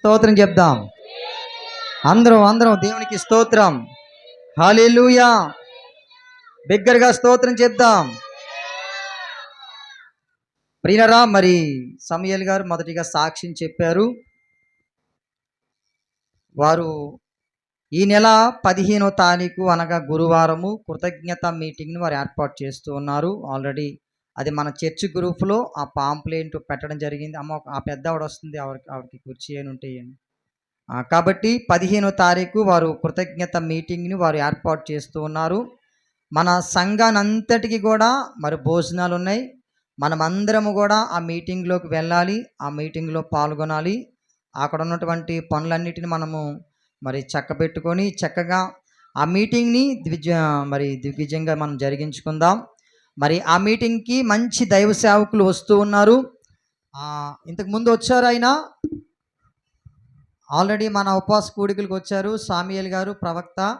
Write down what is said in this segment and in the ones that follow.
స్తోత్రం చెప్దాం. అందరం అందరం దేవునికి స్తోత్రం. హాలేలుయా బిగ్గరగా స్తోత్రం చెప్దాం. ప్రియరా మరి సమయల్ గారు మొదటిగా సాక్ష్యం చెప్పారు. వారు ఈ నెల పదిహేనో తారీఖు అనగా గురువారము కృతజ్ఞత మీటింగ్ని వారు ఏర్పాటు చేస్తూ ఉన్నారు. ఆల్రెడీ అది మన చర్చ్ గ్రూప్లో ఆ పాంప్లెంట్ పెట్టడం జరిగింది. అమ్మ ఒక- ఆ పెద్ద ఆవిడ వస్తుంది ఆవిడకి ఆవిడకి కుర్చీ అని ఉంటాయండి కాబట్టి పదిహేనో తారీఖు వారు కృతజ్ఞత మీటింగ్ని వారు ఏర్పాటు చేస్తూ ఉన్నారు. మన సంఘానంతటికి కూడా మరి భోజనాలు ఉన్నాయి. మనమందరము కూడా ఆ మీటింగ్లోకి వెళ్ళాలి ఆ మీటింగ్లో పాల్గొనాలి. అక్కడ ఉన్నటువంటి పనులన్నిటిని మనము మరి చక్కబెట్టుకొని చక్కగా ఆ మీటింగ్ని దిగ్విజ మరి దిగ్విజయంగా మనం జరిగించుకుందాం. మరి ఆ మీటింగ్కి మంచి దైవ సేవకులు వస్తూ ఉన్నారు. ఇంతకు ముందు వచ్చారు ఆయన. ఆల్రెడీ మన ఉపవాస కూడికలకు వచ్చారు సామియల్ గారు ప్రవక్త.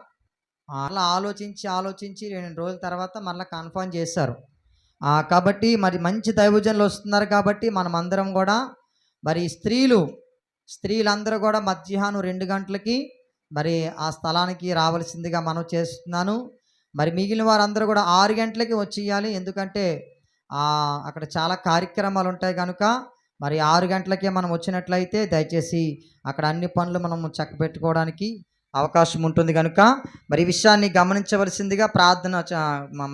అలా ఆలోచించి ఆలోచించి రెండు రోజుల తర్వాత మళ్ళీ కన్ఫర్మ్ చేశారు. కాబట్టి మరి మంచి దైవజనులు వస్తున్నారు కాబట్టి మనం అందరం కూడా మరి స్త్రీలు స్త్రీలందరూ కూడా మధ్యాహ్నం రెండు గంటలకి మరి ఆ స్థలానికి రావాల్సిందిగా మనం చేస్తున్నాను. మరి మిగిలిన వారందరూ కూడా ఆరు గంటలకి వచ్చేయాలి. ఎందుకంటే అక్కడ చాలా కార్యక్రమాలు ఉంటాయి కనుక మరి ఆరు గంటలకే మనం వచ్చినట్లయితే దయచేసి అక్కడ అన్ని పనులు మనం చక్కబెట్టుకోవడానికి అవకాశం ఉంటుంది కనుక మరి ఈ విషయాన్ని గమనించవలసిందిగా ప్రార్థన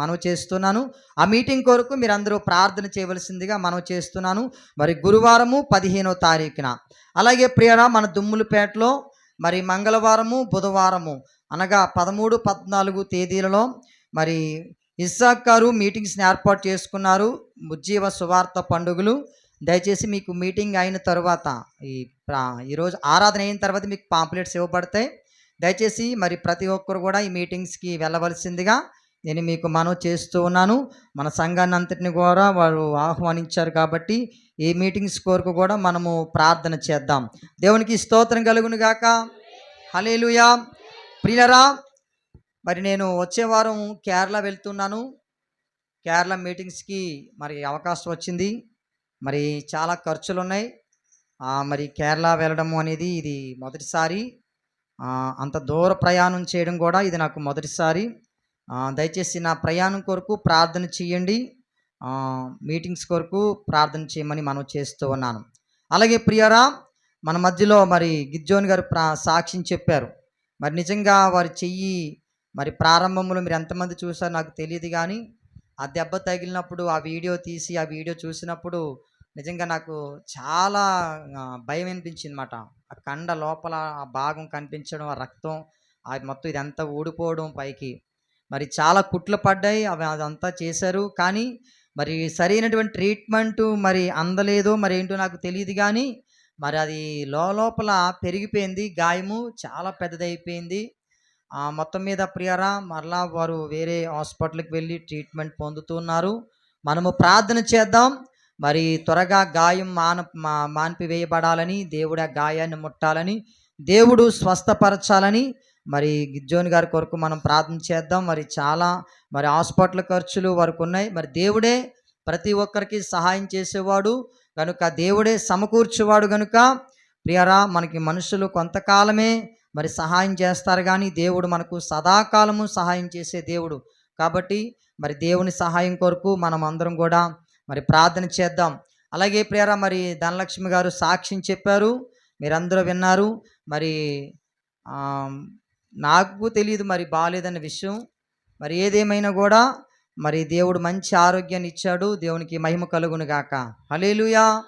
మనవి చేస్తున్నాను. ఆ మీటింగ్ కొరకు మీరు అందరూ ప్రార్థన చేయవలసిందిగా మనవి చేస్తున్నాను. మరి గురువారము పదిహేనో తారీఖున. అలాగే ప్రియరా మన దుమ్ములపేటలో మరి మంగళవారము బుధవారము అనగా పదమూడు పద్నాలుగు తేదీలలో మరి ఇస్సాక్ గారు మీటింగ్స్ని ఏర్పాటు చేసుకున్నారు. ఉజ్జీవ సువార్త పండుగలు. దయచేసి మీకు మీటింగ్ అయిన తర్వాత ఈ ఈరోజు ఆరాధన అయిన తర్వాత మీకు పాంప్లెట్స్ ఇవ్వబడతాయి. దయచేసి మరి ప్రతి ఒక్కరు కూడా ఈ మీటింగ్స్కి వెళ్ళవలసిందిగా నేను మీకు మనవి చేస్తూ ఉన్నాను. మన సంఘాన్ని అంతటిని కూడా వారు ఆహ్వానించారు కాబట్టి ఈ మీటింగ్స్ కొరకు కూడా మనము ప్రార్థన చేద్దాం. దేవునికి స్తోత్రం కలుగును గాక. హలేలుయా ప్రియరా మరి నేను వచ్చే వారం కేరళ వెళ్తున్నాను. కేరళ మీటింగ్స్కి మరి అవకాశం వచ్చింది. మరి చాలా ఖర్చులు ఉన్నాయి మరి కేరళ వెళ్ళడము అనేది ఇది మొదటిసారి. అంత దూర ప్రయాణం చేయడం కూడా ఇది నాకు మొదటిసారి. దయచేసి నా ప్రయాణం కొరకు ప్రార్థన చేయండి. మీటింగ్స్ కొరకు ప్రార్థన చేయమని మనం చేస్తూ ఉన్నాను. అలాగే ప్రియరా మన మధ్యలో మరి గిజ్జోన్ గారు ప్రా సాక్ష్యం చెప్పారు. మరి నిజంగా వారి చెయ్యి మరి ప్రారంభంలో మీరు ఎంతమంది చూసారో నాకు తెలియదు కానీ ఆ దెబ్బ తగిలినప్పుడు ఆ వీడియో తీసి ఆ వీడియో చూసినప్పుడు నిజంగా నాకు చాలా భయం అనిపించింది అనమాట ఆ కండ లోపల ఆ భాగం కనిపించడం ఆ రక్తం ఆ మొత్తం ఇదంతా ఊడిపోవడం పైకి. మరి చాలా కుట్లు పడ్డాయి అవి అదంతా చేశారు. కానీ మరి సరైనటువంటి ట్రీట్మెంట్ మరి అందలేదో మరి ఏంటో నాకు తెలియదు కానీ మరి అది లోపల పెరిగిపోయింది గాయము చాలా పెద్దదైపోయింది. ఆ, మొత్తం మీద ప్రియరా మరలా వారు వేరే హాస్పిటల్కి వెళ్ళి ట్రీట్మెంట్ పొందుతున్నారు మనము ప్రార్థన చేద్దాం. మరి త్వరగా గాయం మాన మా మాన్పివేయబడాలని దేవుడు ఆ గాయాన్ని ముట్టాలని దేవుడు స్వస్థపరచాలని మరి గిజ్జోని గారి కొరకు మనం ప్రార్థన చేద్దాం. మరి చాలా మరి హాస్పిటల్ ఖర్చులు వరకు ఉన్నాయి. మరి దేవుడే ప్రతి ఒక్కరికి సహాయం చేసేవాడు. కనుక దేవుడే సమకూర్చేవాడు కనుక ప్రియరా మనకి మనుషులు కొంతకాలమే మరి సహాయం చేస్తారు కానీ దేవుడు మనకు సదాకాలము సహాయం చేసే దేవుడు. కాబట్టి మరి దేవుని సహాయం కొరకు మనం అందరం కూడా మరి ప్రార్థన చేద్దాం. అలాగే ప్రియరా మరి ధనలక్ష్మి గారు సాక్ష్యం చెప్పారు. మీరందరూ విన్నారు. మరి నాకు తెలియదు మరి బాగాలేదన్న విషయం. మరి ఏదేమైనా కూడా మరి దేవుడు మంచి ఆరోగ్యాన్ని ఇచ్చాడు. దేవునికి మహిమ కలుగును గాక. హలేలుయా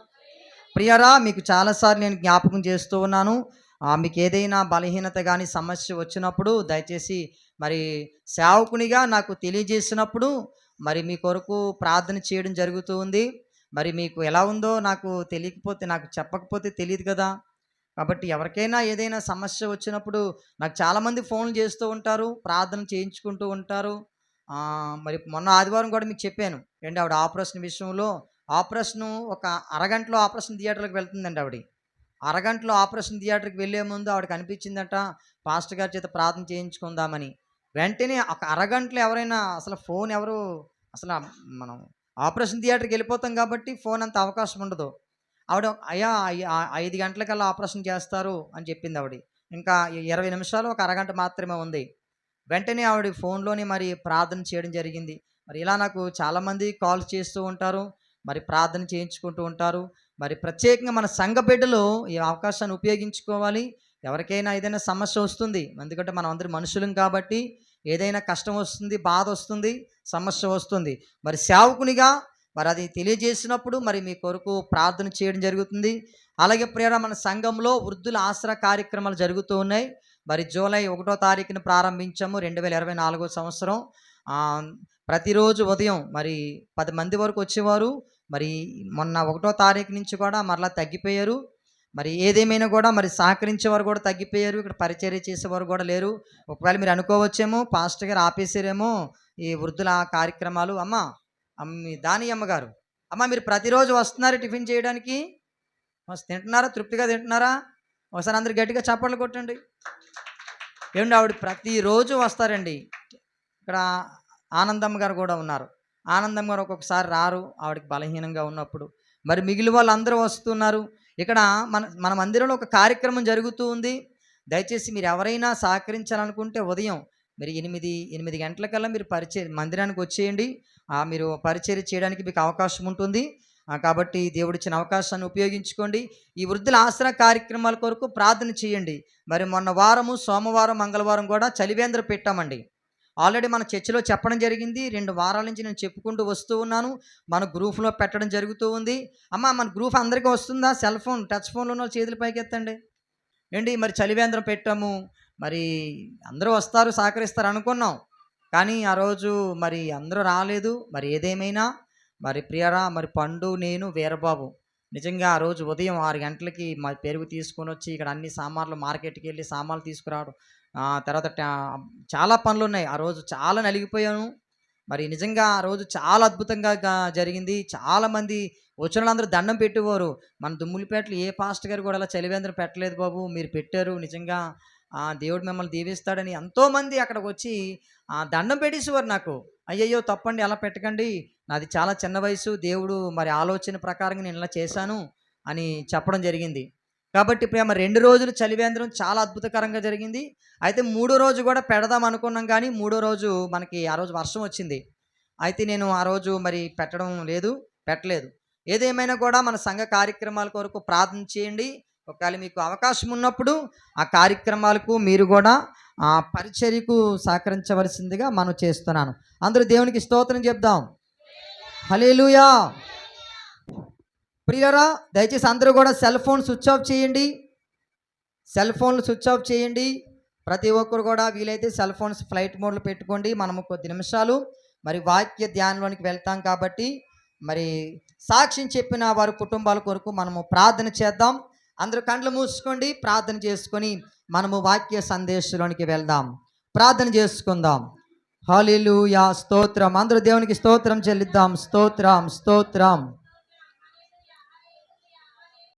ప్రియరా మీకు చాలాసార్లు నేను జ్ఞాపకం చేస్తూ ఉన్నాను. ఆ, మీకు ఏదైనా బలహీనత కానీ సమస్య వచ్చినప్పుడు దయచేసి మరి సేవకునిగా నాకు తెలియజేసినప్పుడు మరి మీ కొరకు ప్రార్థన చేయడం జరుగుతూ ఉంది. మరి మీకు ఎలా ఉందో నాకు తెలియకపోతే నాకు చెప్పకపోతే తెలియదు కదా. కాబట్టి ఎవరికైనా ఏదైనా సమస్య వచ్చినప్పుడు నాకు చాలామంది ఫోన్లు చేస్తూ ఉంటారు ప్రార్థన చేయించుకుంటూ ఉంటారు. మరి మొన్న ఆదివారం కూడా మీకు చెప్పాను. ఏంటి ఆవిడ ఆపరేషన్ విషయంలో ఆపరేషన్ ఒక అరగంటలో ఆపరేషన్ థియేటర్కి వెళ్తుందండి ఆవిడ. అరగంటలో ఆపరేషన్ థియేటర్కి వెళ్ళే ముందు ఆవిడకి అనిపించిందట పాస్టర్ గారి చేత ప్రార్థన చేయించుకుందామని. వెంటనే ఒక అరగంటలో ఎవరైనా అసలు ఫోన్ ఎవరు అసలు మనం ఆపరేషన్ థియేటర్కి వెళ్ళిపోతాం కాబట్టి ఫోన్ అంత అవకాశం ఉండదు. ఆవిడ అయ్యా ఐదు గంటలకల్లా ఆపరేషన్ చేస్తారు అని చెప్పింది ఆవిడ. ఇంకా ఇరవై నిమిషాలు ఒక అరగంట మాత్రమే ఉంది. వెంటనే ఆవిడ ఫోన్లోనే మరి ప్రార్థన చేయడం జరిగింది. మరి ఇలా నాకు చాలామంది కాల్ చేస్తూ ఉంటారు మరి ప్రార్థన చేయించుకుంటూ ఉంటారు. మరి ప్రత్యేకంగా మన సంఘ బిడ్డలు ఈ అవకాశాన్ని ఉపయోగించుకోవాలి. ఎవరికైనా ఏదైనా సమస్య వస్తుంది ఎందుకంటే మనం అందరి మనుషులం కాబట్టి ఏదైనా కష్టం వస్తుంది బాధ వస్తుంది సమస్య వస్తుంది. మరి సేవకునిగా మరి అది తెలియజేసినప్పుడు మరి మీ కొరకు ప్రార్థన చేయడం జరుగుతుంది. అలాగే ప్రేర మన సంఘంలో వృద్ధుల ఆసరా కార్యక్రమాలు జరుగుతూ ఉన్నాయి. మరి జూలై ఒకటో తారీఖున ప్రారంభించాము రెండు వేల ఇరవై నాలుగో సంవత్సరం. ప్రతిరోజు ఉదయం మరి పది మంది వరకు వచ్చేవారు. మరి మొన్న ఒకటో తారీఖు నుంచి కూడా మరలా తగ్గిపోయారు. మరి ఏదేమైనా కూడా మరి సహకరించేవారు కూడా తగ్గిపోయారు. ఇక్కడ పరిచర్య చేసేవారు కూడా లేరు. ఒకవేళ మీరు అనుకోవచ్చేమో పాస్టర్ గారు ఆపేసారేమో ఈ వృద్ధుల కార్యక్రమాలు. అమ్మ అమ్మ దాని అమ్మగారు అమ్మ మీరు ప్రతిరోజు వస్తున్నారు టిఫిన్ చేయడానికి? మస్తు తింటున్నారా? తృప్తిగా తింటున్నారా? ఒకసారి అందరు గట్టిగా చప్పట్లు కొట్టండి. ఏమండి ఆవిడ ప్రతిరోజు వస్తారండి. ఇక్కడ ఆనందమ్మ గారు కూడా ఉన్నారు. ఆనందమ్మ గారు ఒక్కొక్కసారి రారు ఆవిడకి బలహీనంగా ఉన్నప్పుడు. మరి మిగిలిన వాళ్ళందరూ వస్తున్నారు. ఇక్కడ మన మన మందిరంలో ఒక కార్యక్రమం జరుగుతూ ఉంది. దయచేసి మీరు ఎవరైనా సహకరించాలనుకుంటే ఉదయం మీరు ఎనిమిది ఎనిమిది గంటలకల్లా మీరు పరిచయ మందిరానికి వచ్చేయండి. మీరు పరిచర్య చేయడానికి మీకు అవకాశం ఉంటుంది. కాబట్టి దేవుడిచ్చిన అవకాశాన్ని ఉపయోగించుకోండి. ఈ వృద్ధుల ఆసరా కార్యక్రమాల కొరకు ప్రార్థన చేయండి. మరి మొన్న వారము సోమవారం మంగళవారం కూడా చలివేంద్ర పెట్టామండి. ఆల్రెడీ మన చర్చిలో చెప్పడం జరిగింది. రెండు వారాల నుంచి నేను చెప్పుకుంటూ వస్తూ ఉన్నాను. మన గ్రూప్లో పెట్టడం జరుగుతూ ఉంది. అమ్మ మన గ్రూప్ అందరికీ వస్తుందా? సెల్ ఫోన్ టచ్ ఫోన్లో ఉన్న వాళ్ళు చేతులు పైకి ఎత్తండి ఏంటి మరి చలివేంద్రం పెట్టాము? మరి అందరూ వస్తారు సహకరిస్తారు అనుకున్నాం. కానీ ఆ రోజు మరి అందరూ రాలేదు. మరి ఏదేమైనా మరి ప్రియరా మరి పండు నేను వీరబాబు. నిజంగా ఆ రోజు ఉదయం ఆరు గంటలకి మా పెరుగు తీసుకొని వచ్చి ఇక్కడ అన్ని సామాన్లు మార్కెట్కి వెళ్ళి సామాన్లు తీసుకురావడం. ఆ తర్వాత చాలా పనులు ఉన్నాయి ఆ రోజు చాలా నలిగిపోయాను. మరి నిజంగా ఆ రోజు చాలా అద్భుతంగా జరిగింది. చాలామంది వచ్చిన వాళ్ళందరూ దండం పెట్టేవారు. మన దుమ్ములపేటలు ఏ పాస్ట్ గారు కూడా అలా చలివేంద్రం పెట్టలేదు బాబు. మీరు పెట్టారు. నిజంగా ఆ దేవుడు మిమ్మల్ని దీవిస్తాడని ఎంతోమంది అక్కడికి వచ్చి ఆ దండం పెట్టేసేవారు నాకు. అయ్యయ్యో తప్పండి అలా పెట్టకండి. నాది చాలా చిన్న వయసు. దేవుడు మరి ఆలోచన ప్రకారంగా నేను ఇలా చేశాను అని చెప్పడం జరిగింది. కాబట్టి ప్రేమ రెండు రోజులు చలివేంద్రం చాలా అద్భుతకరంగా జరిగింది. అయితే మూడో రోజు కూడా పెడదాం అనుకున్నాం కానీ మూడో రోజు మనకి ఆ రోజు వర్షం వచ్చింది. అయితే నేను ఆ రోజు మరి పెట్టడం లేదు పెట్టలేదు. ఏదేమైనా కూడా మన సంఘ కార్యక్రమాల కొరకు ప్రార్థన చేయండి. ఒకవేళ మీకు అవకాశం ఉన్నప్పుడు ఆ కార్యక్రమాలకు మీరు కూడా ఆ పరిచర్యకు సహకరించవలసిందిగా మనం చేస్తున్నాను. అందరూ దేవునికి స్తోత్రం చెప్దాం. హలేలుయా ప్రియరా దయచేసి అందరూ కూడా సెల్ ఫోన్ స్విచ్ ఆఫ్ చేయండి. సెల్ ఫోన్లు స్విచ్ ఆఫ్ చేయండి. ప్రతి ఒక్కరు కూడా వీలైతే సెల్ ఫోన్స్ ఫ్లైట్ మోడ్లో పెట్టుకోండి. మనము కొద్ది నిమిషాలు మరి వాక్య ధ్యానంలోనికి వెళ్తాం కాబట్టి మరి సాక్ష్యం చెప్పిన వారి కుటుంబాల కొరకు మనము ప్రార్థన చేద్దాం. అందరూ కండ్లు మూసుకోండి ప్రార్థన చేసుకొని మనము వాక్య సందేశంలోనికి వెళ్దాం. ప్రార్థన చేసుకుందాం. హాలిలు యా స్తోత్రం. అందరూ దేవునికి స్తోత్రం చెల్లిద్దాం. స్తోత్రం స్తోత్రం.